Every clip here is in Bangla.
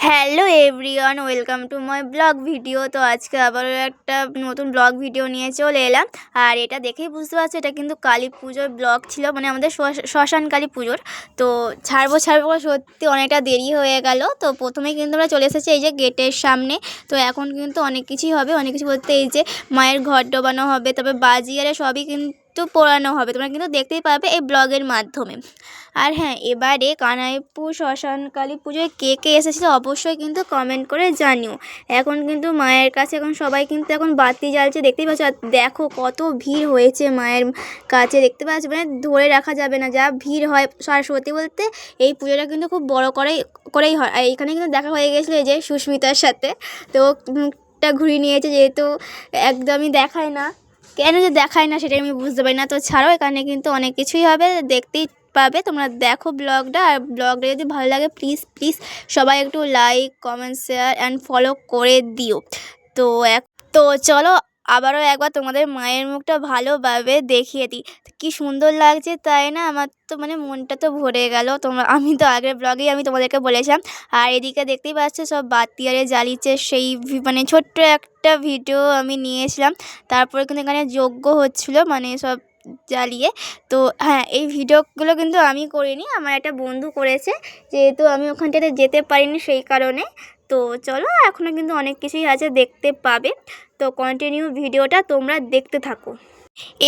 Hello everyone welcome to my blog video তো আজকে আবারও একটা নতুন ব্লগ ভিডিও নিয়ে চলে এলাম। আর এটা দেখেই বুঝতে পারছ, এটা কিন্তু কালী পুজোর ব্লগ ছিল মানে আমাদের শ্মশ- শ্মশান কালী পুজোর। তো ছাড়বো ছাড়বো সত্যি অনেকটা দেরি হয়ে গেল। তো প্রথমে কিন্তু আমরা চলে এসেছি এই যে গেটের সামনে। তো এখন কিন্তু অনেক কিছুই হবে, অনেক কিছু বলতে এই যে মায়ের ঘর ডোবানো হবে তবে বাজিয়ারে সবই কিন্তু পোড়ানো হবে। তোমরা কিন্তু দেখতেই পাবে এই ব্লগের মাধ্যমে। আর হ্যাঁ এবারে কানাইপুর শ্মশান কালী পুজোয় কে কে এসেছিল অবশ্যই কিন্তু কমেন্ট করে জানিও। এখন কিন্তু মায়ের কাছে এখন সবাই কিন্তু এখন বাতি জ্বালছে, দেখতেই পাচ্ছ? আর দেখো কত ভিড় হয়েছে মায়ের কাছে, দেখতে পাচ্ছ? মানে ধরে রাখা যাবে না, যা ভিড় হয় সরস্বতী বলতে এই পুজোটা কিন্তু খুব বড় করেই করেই হয়। আর এইখানে কিন্তু দেখা হয়ে গেছিল যে সুস্মিতার সাথে। তো মুখটা ঘুরিয়ে নিয়েছে, যেহেতু একদমই দেখায় না। কেন যে দেখায় না সেটাই আমি বুঝতে পারি না। তো ছাড়াও এখানে কিন্তু অনেক কিছুই হবে, দেখতেই পাবে। তোমরা দেখো ব্লগটা, আর ব্লগটা যদি ভালো লাগে প্লিজ প্লিজ সবাই একটু like comment share and follow করে দিও। তো এক তো চলো আবারও একবার তোমাদের মায়ের মুখটা ভালোভাবে দেখিয়ে দিই। কি সুন্দর লাগছে তাই না? আমার তো মানে মনটা তো ভরে গেল। তোমরা, আমি তো আগের ব্লগেই আমি তোমাদেরকে বলেছিলাম। আর এদিকে দেখতেই পাচ্ছ সব বাতি আরে জ্বালিয়েছে সেই মানে ছোট্ট একটা ভিডিও আমি নিয়েছিলাম। তারপরে কিন্তু এখানে যজ্ঞ হচ্ছিল মানে সব জ্বালিয়ে। তো হ্যাঁ এই ভিডিওগুলো কিন্তু আমি করিনি, আমার একটা বন্ধু করেছে। যেহেতু আমি ওখানটাতে যেতে পারিনি সেই কারণে। তো চলো এখনও কিন্তু অনেক কিছুই আছে, দেখতে পাবে। তো কন্টিনিউ ভিডিওটা তোমরা দেখতে থাকো।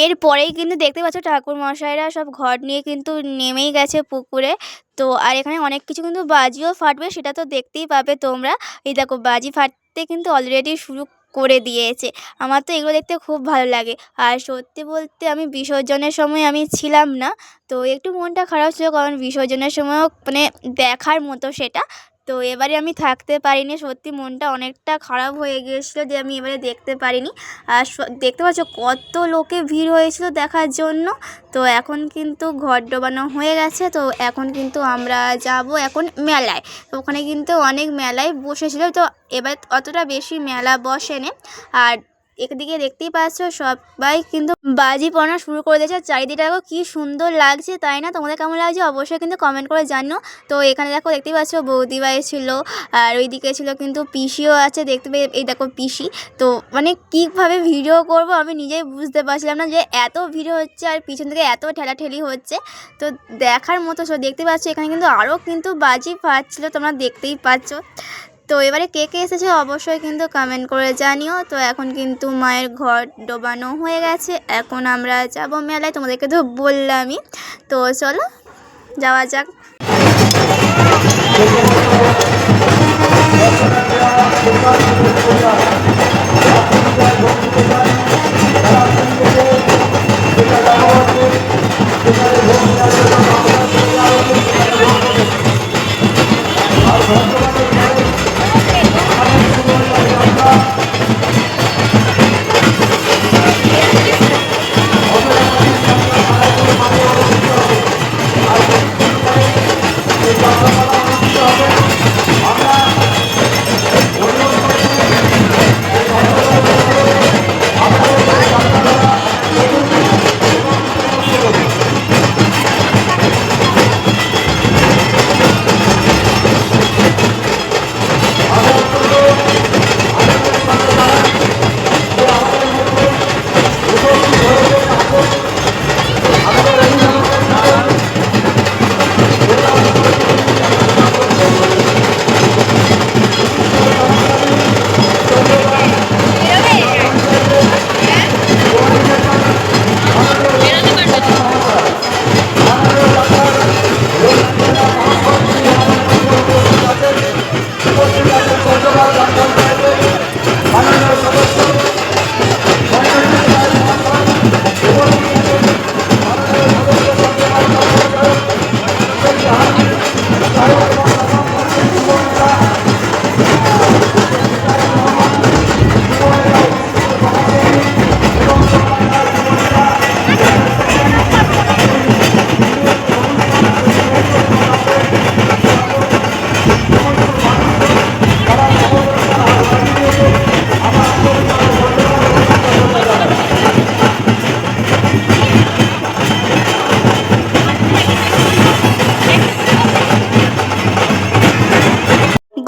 এরপরেই কিন্তু দেখতে পাচ্ছ ঠাকুর মশাইরা সব ঘর নিয়ে কিন্তু নেমেই গেছে পুকুরে। তো আর এখানে অনেক কিছু কিন্তু বাজিও ফাটবে, সেটা তো দেখতেই পাবে তোমরা। এই দেখো, বাজি ফাটতে কিন্তু অলরেডি শুরু করে দিয়েছে। আমার তো এগুলো দেখতে খুব ভালো লাগে। আর সত্যি বলতে আমি বিসর্জনের সময় আমি ছিলাম না। তো একটু মনটা খারাপ ছিল, কারণ বিসর্জনের সময়ও মানে দেখার মতো সেটা। তো এবারে আমি থাকতে পারিনি। সত্যি মনটা অনেকটা খারাপ হয়ে গিয়েছিল যে আমি এবারে দেখতে পারিনি। আর দেখতে পাচ্ছ কত লোকে ভিড় হয়েছিল দেখার জন্য। তো এখন কিন্তু ঘর ডোবানো হয়ে গেছে। তো এখন কিন্তু আমরা যাব এখন মেলায়। তো ওখানে কিন্তু অনেক মেলায় বসেছিল। তো এবার অতটা বেশি মেলা বসেনি। আর একদিকে দেখতেই পাচ্ছ সবাই কিন্তু বাজি পড়ানো শুরু করে দিয়েছে। চারিদিকটা কি সুন্দর লাগছে, তাই না? তোমাদের কেমন লাগছে অবশ্যই কিন্তু কমেন্ট করে জানো তো এখানে দেখো, দেখতেই পাচ্ছ বৌদিবাই ছিল, আর ওইদিকে ছিল কিন্তু পিসিও আছে, দেখতে পেয়ে এই দেখো পিসি। তো মানে কীভাবে ভিডিও করব আমি নিজেই বুঝতে পারছিলাম না যে এত ভিডিও হচ্ছে আর পিছন থেকে এত ঠেলাঠেলি হচ্ছে। তো দেখার মতো দেখতে পাচ্ছ এখানে কিন্তু আরও কিন্তু বাজি ফাটছিল, তোমরা দেখতেই পাচ্ছ। তো এবারে কে কে এসেছে অবশ্যই কিন্তু কমেন্ট করে জানিও। তো এখন কিন্তু মায়ের ঘর ডোবানো হয়ে গেছে। এখন আমরা যাব মেলায়, তোমাদেরকে তো বললামই। তো চলো, যাওয়া যাক।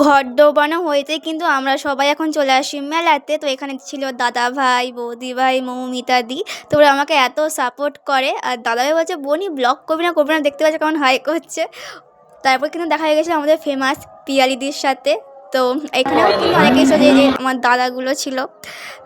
ঘট ডোবানো হয়েছে, কিন্তু আমরা সবাই এখন চলে আসি মেলাতে। তো এখানে ছিল দাদা ভাই বৌদি ভাই মৌমিতা দি তো ওরা আমাকে এত সাপোর্ট করে। আর দাদা ভাই বলছে, বোনই ব্লগ করবি না করবি না, দেখতে পাচ্ছ কেমন হাই করছে? তারপর কিন্তু দেখা হয়ে গেছিল আমাদের ফেমাস পিয়ালিদির সাথে। তো এখানেও কিন্তু অনেকেই এসে যে যে আমার দাদাগুলো ছিল।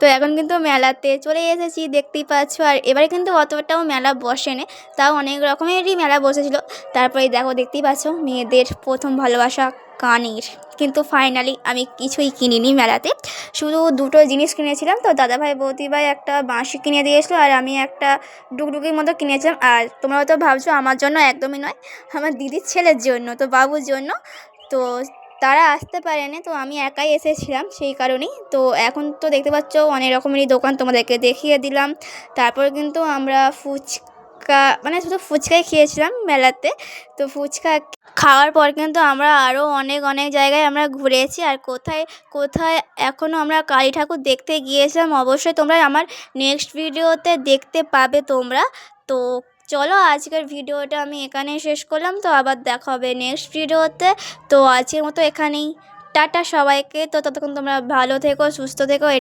তো এখন কিন্তু মেলাতে চলে এসেছি, দেখতেই পাচ্ছ। আর এবারে কিন্তু অতটাও মেলা বসে বসেনি, তাও অনেক রকমেরই মেলা বসেছিল। তারপরে দেখো, দেখতেই পাচ্ছ, মেয়েদের প্রথম ভালোবাসা। কানের। কিন্তু ফাইনালি আমি কিছুই কিনিনি মেলাতে। শুধু দুটো জিনিস কিনেছিলাম তো দাদাভাই, বৌদিভাই একটা বাঁশি কিনে দিয়েছিলো আর আমি একটা ডুগডুগির মতো কিনেছিলাম। আর তোমরা হয়তো ভাবছ আমার জন্য একদমই নয়, আমার দিদির ছেলের জন্য, তো বাবুর জন্য। তো তারা আসতে পারেনি, তো আমি একাই এসেছিলাম সেই কারণেই। তো এখন তো দেখতে পাচ্ছ অনেক রকমেরই দোকান তোমাদেরকে দেখিয়ে দিলাম। তারপর কিন্তু আমরা ফুচকা মানে শুধু ফুচকাই খেয়েছিলাম মেলাতে। তো ফুচকা খাওয়ার পর কিন্তু আমরা আরও অনেক অনেক জায়গায় আমরা ঘুরেছি। আর কোথায় কোথায় এখনও আমরা কালী ঠাকুর দেখতে গিয়েছিলাম অবশ্যই তোমরা আমার নেক্সট ভিডিওতে দেখতে পাবে তোমরা। তো চলো আজকের ভিডিওটা আমি এখানেই শেষ করলাম। তো আবার দেখা হবে নেক্সট ভিডিওতে তো আজকের মতো এখানেই। টাটা সবাইকে। তো ততক্ষণ তোমরা ভালো থেকো, সুস্থ থেকো।